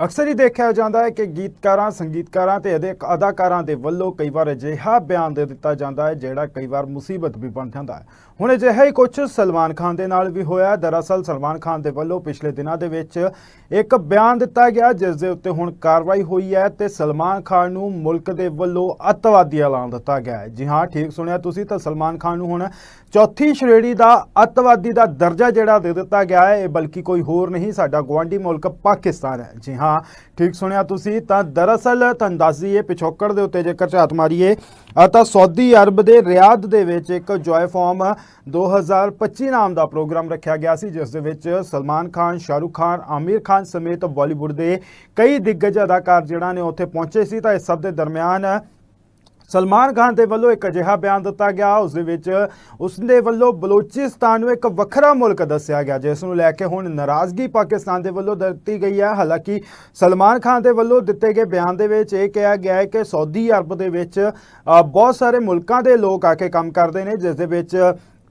ਅਕਸਰ ਹੀ ਦੇਖਿਆ ਜਾਂਦਾ ਹੈ ਕਿ ਗੀਤਕਾਰਾਂ, ਸੰਗੀਤਕਾਰਾਂ ਤੇ ਅਦੇ, ਅਦਾਕਾਰਾਂ ਦੇ ਵੱਲੋਂ ਕਈ ਵਾਰ ਅਜਿਹਾ ਬਿਆਨ ਦੇ ਦਿੱਤਾ ਜਾਂਦਾ ਹੈ, ਜਿਹੜਾ ਕਈ ਵਾਰ ਮੁਸੀਬਤ ਵੀ ਬਣ ਜਾਂਦਾ ਹੈ। ਹੁਣ ਅਜਿਹਾ ਹੀ ਕੁਝ ਸਲਮਾਨ ਖਾਨ ਦੇ ਨਾਲ ਵੀ ਹੋਇਆ। ਦਰਅਸਲ ਸਲਮਾਨ ਖਾਨ ਦੇ ਵੱਲੋਂ ਪਿਛਲੇ ਦਿਨਾਂ ਦੇ ਵਿੱਚ ਇੱਕ ਬਿਆਨ ਦਿੱਤਾ ਗਿਆ, ਜਿਸ ਦੇ ਉੱਤੇ ਹੁਣ ਕਾਰਵਾਈ ਹੋਈ ਹੈ ਤੇ ਸਲਮਾਨ ਖਾਨ ਨੂੰ ਮੁਲਕ ਦੇ ਵੱਲੋਂ ਅੱਤਵਾਦੀ ਐਲਾਨ ਦਿੱਤਾ ਗਿਆ ਹੈ। ਜੀ ਹਾਂ, ਠੀਕ ਸੁਣਿਆ ਤੁਸੀਂ ਤਾਂ ਸਲਮਾਨ ਖਾਨ ਨੂੰ ਹੁਣ ਚੌਥੀ ਸ਼੍ਰੇਣੀ ਦਾ ਅੱਤਵਾਦੀ ਦਾ ਦਰਜਾ ਜਿਹੜਾ ਦੇ ਦਿੱਤਾ ਗਿਆ ਹੈ, ਇਹ ਬਲਕਿ ਕੋਈ ਹੋਰ ਨਹੀਂ, ਸਾਡਾ ਗਵਾਂਢੀ ਮੁਲਕ ਪਾਕਿਸਤਾਨ ਹੈ। ਜੀ ਹਾਂ, ਠੀਕ ਸੁਣਿਆ ਤੁਸੀਂ ਤਾਂ ਦਰਅਸਲ ਤੁਹਾਨੂੰ ਦੱਸ ਦਈਏ, ਪਿਛੋਕੜ ਦੇ ਉੱਤੇ ਜੇਕਰ ਝਾਤ ਮਾਰੀਏ, ਤਾਂ ਸਾਊਦੀ ਅਰਬ ਦੇ ਰਿਆਦ ਦੇ ਵਿੱਚ ਇੱਕ ਜੋਏ ਫਾਰਮ 2025 ਨਾਮ ਦਾ ਪ੍ਰੋਗਰਾਮ ਰੱਖਿਆ ਗਿਆ ਸੀ, ਜਿਸ ਦੇ ਵਿੱਚ ਸਲਮਾਨ ਖਾਨ, ਸ਼ਾਹਰੁਖ ਖਾਨ, ਆਮਿਰ ਖਾਨ ਸਮੇਤ ਬਾਲੀਵੁੱਡ ਦੇ ਕਈ ਦਿੱਗਜ ਅਦਾਕਾਰ ਜਿਹੜਾ ਨੇ ਉੱਥੇ ਪਹੁੰਚੇ ਸੀ। ਤਾਂ ਇਸ ਸਭ ਦੇ ਦਰਮਿਆਨ ਸਲਮਾਨ ਖਾਨ ਦੇ ਵੱਲੋਂ ਇੱਕ ਅਜਿਹਾ ਬਿਆਨ ਦਿੱਤਾ ਗਿਆ। ਉਸ ਦੇ ਵਿੱਚ ਉਸ ਦੇ ਵੱਲੋਂ ਬਲੋਚਿਸਤਾਨ ਨੂੰ ਇੱਕ ਵੱਖਰਾ ਮੁਲਕ ਦੱਸਿਆ ਗਿਆ, ਜਿਸ ਨੂੰ ਲੈ ਕੇ ਹੁਣ ਨਾਰਾਜ਼ਗੀ ਪਾਕਿਸਤਾਨ ਦੇ ਵੱਲੋਂ ਦਿੱਤੀ ਗਈ ਹੈ। ਹਾਲਾਂਕਿ ਸਲਮਾਨ ਖਾਨ ਦੇ ਵੱਲੋਂ ਦਿੱਤੇ ਗਏ ਬਿਆਨ ਦੇ ਵਿੱਚ ਇਹ ਕਿਹਾ ਗਿਆ ਹੈ ਕਿ ਸਾਊਦੀ ਅਰਬ ਦੇ ਵਿੱਚ ਬਹੁਤ ਸਾਰੇ ਮੁਲਕਾਂ ਦੇ ਲੋਕ ਆ ਕੇ ਕੰਮ ਕਰਦੇ ਨੇ, ਜਿਸ ਦੇ ਵਿੱਚ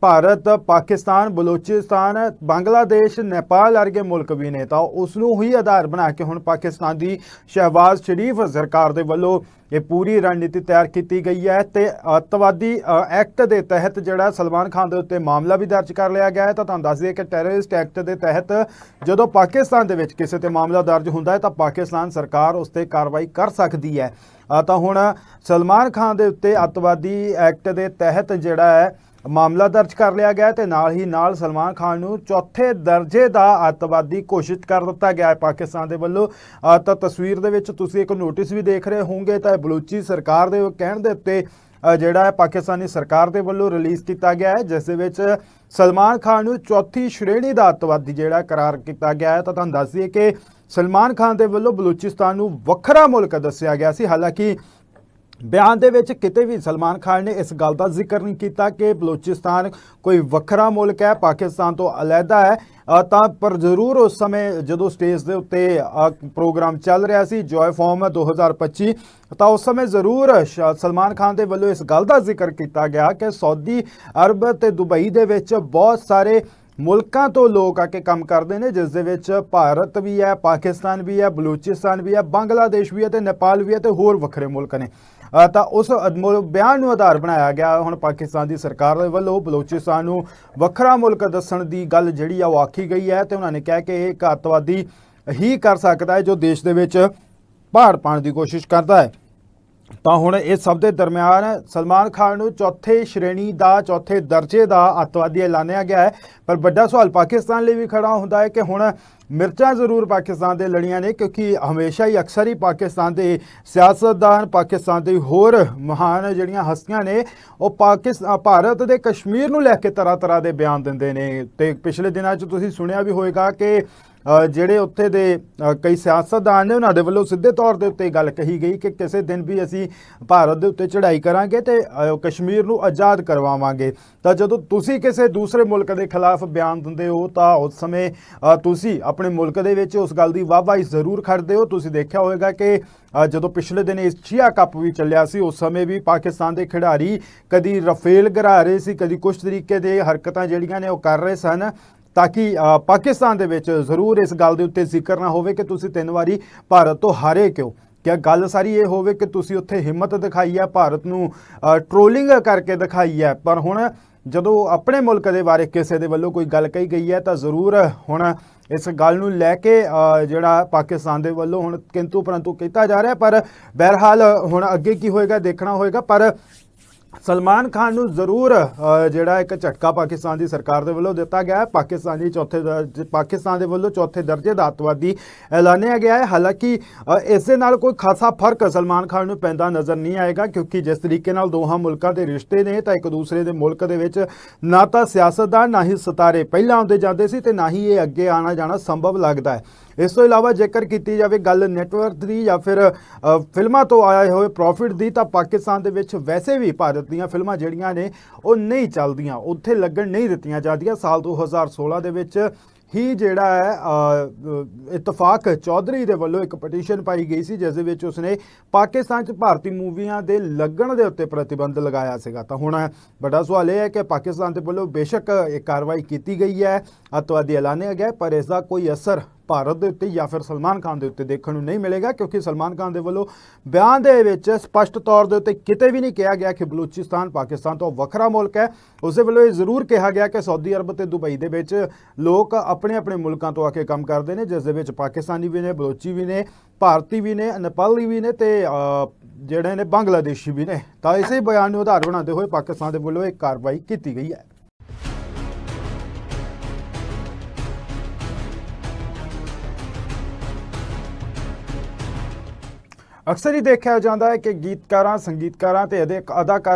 ਭਾਰਤ, ਪਾਕਿਸਤਾਨ, ਬਲੋਚਿਸਤਾਨ, ਬੰਗਲਾਦੇਸ਼, ਨੇਪਾਲ ਵਰਗੇ ਮੁਲਕ ਵੀ ਨੇ। ਤਾਂ ਉਸ ਨੂੰ ਹੀ ਆਧਾਰ ਬਣਾ ਕੇ ਹੁਣ ਪਾਕਿਸਤਾਨ ਦੀ ਸ਼ਹਿਬਾਜ਼ ਸ਼ਰੀਫ ਸਰਕਾਰ ਦੇ ਵੱਲੋਂ ਇਹ ਪੂਰੀ ਰਣਨੀਤੀ ਤਿਆਰ ਕੀਤੀ ਗਈ ਹੈ ਤੇ ਅੱਤਵਾਦੀ ਐਕਟ ਦੇ ਤਹਿਤ ਜਿਹੜਾ ਸਲਮਾਨ ਖਾਨ ਦੇ ਉੱਤੇ ਮਾਮਲਾ ਵੀ ਦਰਜ ਕਰ ਲਿਆ ਗਿਆ ਹੈ। ਤਾਂ ਤੁਹਾਨੂੰ ਦੱਸ ਦਈਏ ਕਿ ਟੈਰਰਿਸਟ ਐਕਟ ਦੇ ਤਹਿਤ ਜਦੋਂ ਪਾਕਿਸਤਾਨ ਦੇ ਵਿੱਚ ਕਿਸੇ ਤੇ ਮਾਮਲਾ ਦਰਜ ਹੁੰਦਾ ਹੈ ਤਾਂ ਪਾਕਿਸਤਾਨ ਸਰਕਾਰ ਉਸ ਤੇ ਕਾਰਵਾਈ ਕਰ ਸਕਦੀ ਹੈ। ਤਾਂ ਹੁਣ ਸਲਮਾਨ ਖਾਨ ਦੇ ਉੱਤੇ ਅੱਤਵਾਦੀ ਐਕਟ ਦੇ ਤਹਿਤ ਜਿਹੜਾ ਹੈ ਮਾਮਲਾ ਦਰਜ ਕਰ ਲਿਆ ਗਿਆ ਹੈ ਤੇ ਨਾਲ ਹੀ ਨਾਲ ਸਲਮਾਨ ਖਾਨ ਨੂੰ ਚੌਥੇ ਦਰਜੇ ਦਾ ਅੱਤਵਾਦੀ ਘੋਸ਼ਿਤ ਕਰ ਦਿੱਤਾ ਗਿਆ ਹੈ। ਪਾਕਿਸਤਾਨ ਦੇ ਵੱਲੋਂ ਤਾਂ ਤਸਵੀਰ ਦੇ ਵਿੱਚ ਤੁਸੀਂ ਇੱਕ ਨੋਟਿਸ ਵੀ ਦੇਖ ਰਹੇ ਹੋਵੋਗੇ ਤਾਂ ਇਹ ਬਲੂਚੀ ਸਰਕਾਰ ਦੇ ਕਹਿਣ ਦੇ ਉੱਤੇ ਜਿਹੜਾ ਹੈ ਪਾਕਿਸਤਾਨੀ ਸਰਕਾਰ ਦੇ ਵੱਲੋਂ ਰਿਲੀਜ਼ ਕੀਤਾ ਗਿਆ ਹੈ, ਜਿਸ ਦੇ ਵਿੱਚ ਸਲਮਾਨ ਖਾਨ ਨੂੰ ਚੌਥੀ ਸ਼੍ਰੇਣੀ ਦਾ ਅੱਤਵਾਦੀ ਜਿਹੜਾ ਕਰਾਰ ਕੀਤਾ ਗਿਆ ਹੈ। ਤਾਂ ਤੁਹਾਨੂੰ ਦੱਸ ਦਈਏ ਕਿ ਸਲਮਾਨ ਖਾਨ ਦੇ ਵੱਲੋਂ ਬਲੂਚਿਸਤਾਨ ਨੂੰ ਵੱਖਰਾ ਮੁਲਕ ਦੱਸਿਆ ਗਿਆ ਸੀ। ਹਾਲਾਂਕਿ ਬਿਆਨ ਦੇ ਵਿੱਚ ਕਿਤੇ ਵੀ ਸਲਮਾਨ ਖਾਨ ਨੇ ਇਸ ਗੱਲ ਦਾ ਜ਼ਿਕਰ ਨਹੀਂ ਕੀਤਾ ਕਿ ਬਲੋਚਿਸਤਾਨ ਕੋਈ ਵੱਖਰਾ ਮੁਲਕ ਹੈ, ਪਾਕਿਸਤਾਨ ਤੋਂ ਅਲੱਗਾ ਹੈ। ਤਾਂ ਪਰ ਜ਼ਰੂਰ ਉਸ ਸਮੇਂ ਜਦੋਂ ਸਟੇਜ ਦੇ ਉੱਤੇ ਪ੍ਰੋਗਰਾਮ ਚੱਲ ਰਿਹਾ ਸੀ ਜੋਏ ਫਾਰਮ 2025 ਤਾਂ ਉਸ ਸਮੇਂ ਜ਼ਰੂਰ ਸ਼- ਸਲਮਾਨ ਖਾਨ ਦੇ ਵੱਲੋਂ ਇਸ ਗੱਲ ਦਾ ਜ਼ਿਕਰ ਕੀਤਾ ਗਿਆ ਕਿ ਸਾਊਦੀ ਅਰਬ ਤੇ ਦੁਬਈ ਦੇ ਵਿੱਚ ਬਹੁਤ ਸਾਰੇ ਮੁਲਕਾਂ ਤੋਂ ਲੋਕ ਆ ਕੇ ਕੰਮ ਕਰਦੇ ਨੇ, ਜਿਸ ਦੇ ਵਿੱਚ ਭਾਰਤ ਵੀ ਹੈ, ਪਾਕਿਸਤਾਨ ਵੀ ਹੈ, ਬਲੂਚਿਸਤਾਨ ਵੀ ਹੈ, ਬੰਗਲਾਦੇਸ਼ ਵੀ ਹੈ ਤੇ ਨੇਪਾਲ ਵੀ ਹੈ ਤੇ ਹੋਰ ਵੱਖਰੇ ਮੁਲਕ ਨੇ। ਤਾਂ ਉਸ ਅਦਮੁਲ- ਬਿਆਨ ਨੂੰ ਆਧਾਰ ਬਣਾਇਆ ਗਿਆ। ਹੁਣ ਪਾਕਿਸਤਾਨ ਦੀ ਸਰਕਾਰ ਦੇ ਵੱਲੋਂ ਬਲੂਚਿਸਤਾਨ ਨੂੰ ਵੱਖਰਾ ਮੁਲਕ ਦੱਸਣ ਦੀ ਗੱਲ ਜਿਹੜੀ ਆ, ਉਹ ਆਖੀ ਗਈ ਹੈ ਤੇ ਉਹਨਾਂ ਨੇ ਕਿਹਾ ਕਿ ਇਹ ਇੱਕ ਅੱਤਵਾਦੀ ਹੀ ਕਰ ਸਕਦਾ ਹੈ ਜੋ ਦੇਸ਼ ਦੇ ਵਿੱਚ ਪਹਾੜ ਪਾਉਣ ਦੀ ਕੋਸ਼ਿਸ਼ ਕਰਦਾ ਹੈ। ਤਾਂ ਹੁਣ ਇਹ ਸਭ ਦੇ ਦਰਮਿਆਨ ਸਲਮਾਨ ਖਾਨ ਨੂੰ ਚੌਥੇ ਸ਼੍ਰੇਣੀ ਦਾ, ਚੌਥੇ ਦਰਜੇ ਦਾ ਅੱਤਵਾਦੀ ਐਲਾਨਿਆ ਗਿਆ ਹੈ। ਪਰ ਵੱਡਾ ਸਵਾਲ ਪਾਕਿਸਤਾਨ ਲਈ ਵੀ ਖੜਾ ਹੁੰਦਾ ਹੈ ਕਿ ਹੁਣ ਮਿਰਚਾਂ ਜ਼ਰੂਰ ਪਾਕਿਸਤਾਨ ਦੇ ਲੜੀਆਂ ਨੇ, ਕਿਉਂਕਿ ਹਮੇਸ਼ਾ ਹੀ ਅਕਸਰ ਹੀ ਪਾਕਿਸਤਾਨ ਦੇ ਸਿਆਸਤਦਾਨ, ਪਾਕਿਸਤਾਨ ਦੇ ਹੋਰ ਮਹਾਨ ਜਿਹੜੀਆਂ ਹਸਤੀਆਂ ਨੇ, ਉਹ ਪਾਕਿਸਤਾਨ ਭਾਰਤ ਦੇ ਕਸ਼ਮੀਰ ਨੂੰ ਲੈ ਕੇ ਤਰ੍ਹਾਂ ਤਰ੍ਹਾਂ ਦੇ ਬਿਆਨ ਦਿੰਦੇ ਨੇ। ਤੇ ਪਿਛਲੇ ਦਿਨਾਂ 'ਚ ਤੁਸੀਂ ਸੁਣਿਆ ਵੀ ਹੋਵੇਗਾ ਕਿ ਜਿਹੜੇ ਉੱਥੇ ਦੇ ਕਈ ਸਿਆਸਤਦਾਨ ਨੇ ਉਹਨਾਂ ਦੇ ਵੱਲੋਂ ਸਿੱਧੇ ਤੌਰ ਦੇ ਉੱਤੇ ਗੱਲ ਕਹੀ ਗਈ ਕਿ ਕਿਸੇ ਦਿਨ ਵੀ ਅਸੀਂ ਭਾਰਤ ਦੇ ਉੱਤੇ ਚੜ੍ਹਾਈ ਕਰਾਂਗੇ ਤੇ ਕਸ਼ਮੀਰ ਨੂੰ ਆਜ਼ਾਦ ਕਰਵਾਵਾਂਗੇ। ਤਾਂ ਜਦੋਂ ਤੁਸੀਂ ਕਿਸੇ ਦੂਸਰੇ ਮੁਲਕ ਦੇ ਖਿਲਾਫ ਬਿਆਨ ਦਿੰਦੇ ਹੋ, ਤਾਂ ਉਸ ਸਮੇਂ ਤੁਸੀਂ ਆਪਣੇ ਮੁਲਕ ਦੇ ਵਿੱਚ ਉਸ ਗੱਲ ਦੀ ਵਾਹਵਾਹੀ ਜ਼ਰੂਰ ਖੜਦੇ ਹੋ। ਤੁਸੀਂ ਦੇਖਿਆ ਹੋਵੇਗਾ ਕਿ ਜਦੋਂ ਪਿਛਲੇ ਦਿਨ ਏਸ਼ੀਆ ਕੱਪ ਵੀ ਚੱਲਿਆ ਸੀ, ਉਸ ਸਮੇਂ ਵੀ ਪਾਕਿਸਤਾਨ ਦੇ ਖਿਡਾਰੀ ਕਦੀ ਰਫੇਲ ਗਿਰਾ ਰਹੇ ਸੀ, ਕਦੀ ਕੁਝ ਤਰੀਕੇ ਦੇ ਹਰਕਤਾਂ ਜਿਹੜੀਆਂ ਨੇ ਉਹ ਕਰ ਰਹੇ ਸਨ। ਤਾਂ ਕਿ ਪਾਕਿਸਤਾਨ ਦੇ ਵਿੱਚ ਜ਼ਰੂਰ ਇਸ ਗੱਲ ਦੇ ਉੱਤੇ ਜ਼ਿਕਰ ਨਾ ਹੋਵੇ ਕਿ ਤੁਸੀਂ ਤਿੰਨ ਵਾਰੀ ਭਾਰਤ ਤੋਂ ਹਾਰੇ ਕਿਉਂ? ਕਿ ਗੱਲ ਸਾਰੀ ਇਹ ਹੋਵੇ ਕਿ ਤੁਸੀਂ ਉੱਥੇ ਹਿੰਮਤ ਦਿਖਾਈ ਹੈ, ਭਾਰਤ ਨੂੰ ਟ੍ਰੋਲਿੰਗ ਕਰਕੇ ਦਿਖਾਈ ਹੈ। ਪਰ ਹੁਣ ਜਦੋਂ ਆਪਣੇ ਮੁਲਕ ਦੇ ਬਾਰੇ ਕਿਸੇ ਦੇ ਵੱਲੋਂ ਕੋਈ ਗੱਲ ਕਹੀ ਗਈ ਹੈ ਤਾਂ ਜ਼ਰੂਰ ਹੁਣ ਇਸ ਗੱਲ ਨੂੰ ਲੈ ਕੇ ਜਿਹੜਾ ਪਾਕਿਸਤਾਨ ਦੇ ਵੱਲੋਂ ਹੁਣ ਕਿੰਤੂ ਪਰੰਤੂ ਕੀਤਾ ਜਾ ਰਿਹਾ ਪਰ ਬਹਿਰਹਾਲ ਹੁਣ ਅੱਗੇ ਕੀ ਹੋਏਗਾ, ਦੇਖਣਾ ਹੋਏਗਾ। ਪਰ ਸਲਮਾਨ ਖਾਨ ਨੂੰ ਜ਼ਰੂਰ ਜਿਹੜਾ ਇੱਕ ਝਟਕਾ ਪਾਕਿਸਤਾਨ ਦੀ ਸਰਕਾਰ ਦੇ ਵੱਲੋਂ ਦਿੱਤਾ ਗਿਆ ਹੈ। ਦੀ ਚੌਥੇ ਦਰਜੇ ਪਾਕਿਸਤਾਨ ਦੇ ਵੱਲੋਂ ਚੌਥੇ ਦਰਜੇ ਦਾ ਅੱਤਵਾਦੀ ਐਲਾਨਿਆ ਗਿਆ ਹੈ। ਹਾਲਾਂਕਿ ਇਸ ਦੇ ਨਾਲ ਕੋਈ ਖਾਸਾ ਫ਼ਰਕ ਸਲਮਾਨ ਖਾਨ ਨੂੰ ਪੈਂਦਾ ਨਜ਼ਰ ਨਹੀਂ ਆਏਗਾ, ਕਿਉਂਕਿ ਜਿਸ ਤਰੀਕੇ ਨਾਲ ਦੋਹਾਂ ਮੁਲਕਾਂ ਦੇ ਰਿਸ਼ਤੇ ਨੇ, ਤਾਂ ਇੱਕ ਦੂਸਰੇ ਦੇ ਮੁਲਕ ਦੇ ਵਿੱਚ ਨਾ ਤਾਂ ਸਿਆਸਤਦਾਨ ਨਾ ਹੀ ਸਿਤਾਰੇ ਪਹਿਲਾਂ ਆਉਂਦੇ ਜਾਂਦੇ ਸੀ ਤੇ ਨਾ ਹੀ ਇਹ ਅੱਗੇ ਆਣਾ ਜਾਣਾ ਸੰਭਵ ਲੱਗਦਾ ਹੈ। ਇਸ ਤੋਂ ਇਲਾਵਾ ਜੇਕਰ ਕੀਤੀ ਜਾਵੇ ਗੱਲ ਨੈਟਵਰਕ ਦੀ ਜਾਂ ਫਿਰ ਫਿਲਮਾਂ ਤੋਂ ਆਏ ਹੋਏ ਪ੍ਰੋਫਿਟ ਦੀ, ਤਾਂ ਪਾਕਿਸਤਾਨ ਦੇ ਵਿੱਚ ਵੈਸੇ ਵੀ ਭਾਰਤ ਦੀਆਂ ਫਿਲਮਾਂ ਜਿਹੜੀਆਂ ਨੇ, ਉਹ ਨਹੀਂ ਚੱਲਦੀਆਂ, ਉੱਥੇ ਲੱਗਣ ਨਹੀਂ ਦਿੱਤੀਆਂ ਜਾਂਦੀਆਂ। ਸਾਲ 2016 ਦੇ ਵਿੱਚ ਹੀ ਜਿਹੜਾ ਹੈ ਇਤਫਾਕ ਚੌਧਰੀ ਦੇ ਵੱਲੋਂ ਇੱਕ ਪਟੀਸ਼ਨ ਪਾਈ ਗਈ ਸੀ, ਜਿਸ ਦੇ ਵਿੱਚ ਉਸਨੇ ਪਾਕਿਸਤਾਨ 'ਚ ਭਾਰਤੀ ਮੂਵੀਆਂ ਦੇ ਲੱਗਣ ਦੇ ਉੱਤੇ ਪ੍ਰਤੀਬੰਧ ਲਗਾਇਆ ਸੀਗਾ। ਤਾਂ ਹੁਣ ਵੱਡਾ ਸਵਾਲ ਇਹ ਹੈ ਕਿ ਪਾਕਿਸਤਾਨ ਦੇ ਵੱਲੋਂ ਬੇਸ਼ੱਕ ਇਹ ਕਾਰਵਾਈ ਕੀਤੀ ਗਈ ਹੈ, ਅੱਤਵਾਦੀ ਐਲਾਨਿਆ ਗਿਆ ਪਰ ਇਸ ਦਾ ਕੋਈ ਅਸਰ ਭਾਰਤ ਦੇ ਉੱਤੇ ਜਾਂ ਫਿਰ ਸਲਮਾਨ ਖਾਨ ਦੇ ਉੱਤੇ ਦੇਖਣ ਨੂੰ ਨਹੀਂ ਮਿਲੇਗਾ, ਕਿਉਂਕਿ ਸਲਮਾਨ ਖਾਨ ਦੇ ਵੱਲੋਂ ਬਿਆਨ ਦੇ ਵਿੱਚ ਸਪਸ਼ਟ ਤੌਰ ਦੇ ਉੱਤੇ ਕਿਤੇ ਵੀ ਨਹੀਂ ਕਿਹਾ ਗਿਆ ਕਿ ਬਲੂਚਿਸਤਾਨ ਪਾਕਿਸਤਾਨ ਤੋਂ ਵੱਖਰਾ ਮੁਲਕ ਹੈ। ਉਸ ਵੱਲੋਂ ਇਹ ਜ਼ਰੂਰ ਕਿਹਾ ਗਿਆ ਕਿ ਸਾਊਦੀ ਅਰਬ ਤੇ ਦੁਬਈ ਦੇ ਵਿੱਚ ਲੋਕ ਆਪਣੇ ਆਪਣੇ ਮੁਲਕਾਂ ਤੋਂ ਆ ਕੇ ਕੰਮ ਕਰਦੇ ਨੇ, ਜਿਸ ਦੇ ਵਿੱਚ ਪਾਕਿਸਤਾਨੀ ਵੀ ਨੇ, ਬਲੋਚੀ ਵੀ ਨੇ, ਭਾਰਤੀ ਵੀ ਨੇ, ਨੇਪਾਲੀ ਵੀ ਨੇ ਤੇ ਜਿਹੜੇ ਨੇ ਬੰਗਲਾਦੇਸ਼ੀ ਵੀ ਨੇ। ਤਾਂ ਇਸੇ ਬਿਆਨ ਨੂੰ ਆਧਾਰ ਬਣਾਉਂਦੇ ਹੋਏ ਪਾਕਿਸਤਾਨ ਦੇ ਵੱਲੋਂ ਇਹ ਕਾਰਵਾਈ ਕੀਤੀ ਗਈ ਹੈ। ਅਕਸਰ ਹੀ ਦੇਖਿਆ ਜਾਂਦਾ ਹੈ ਕਿ ਗੀਤਕਾਰਾਂ ਸੰਗੀਤਕਾਰਾਂ ਤੇ ਅਦਾਕਾਰਾਂ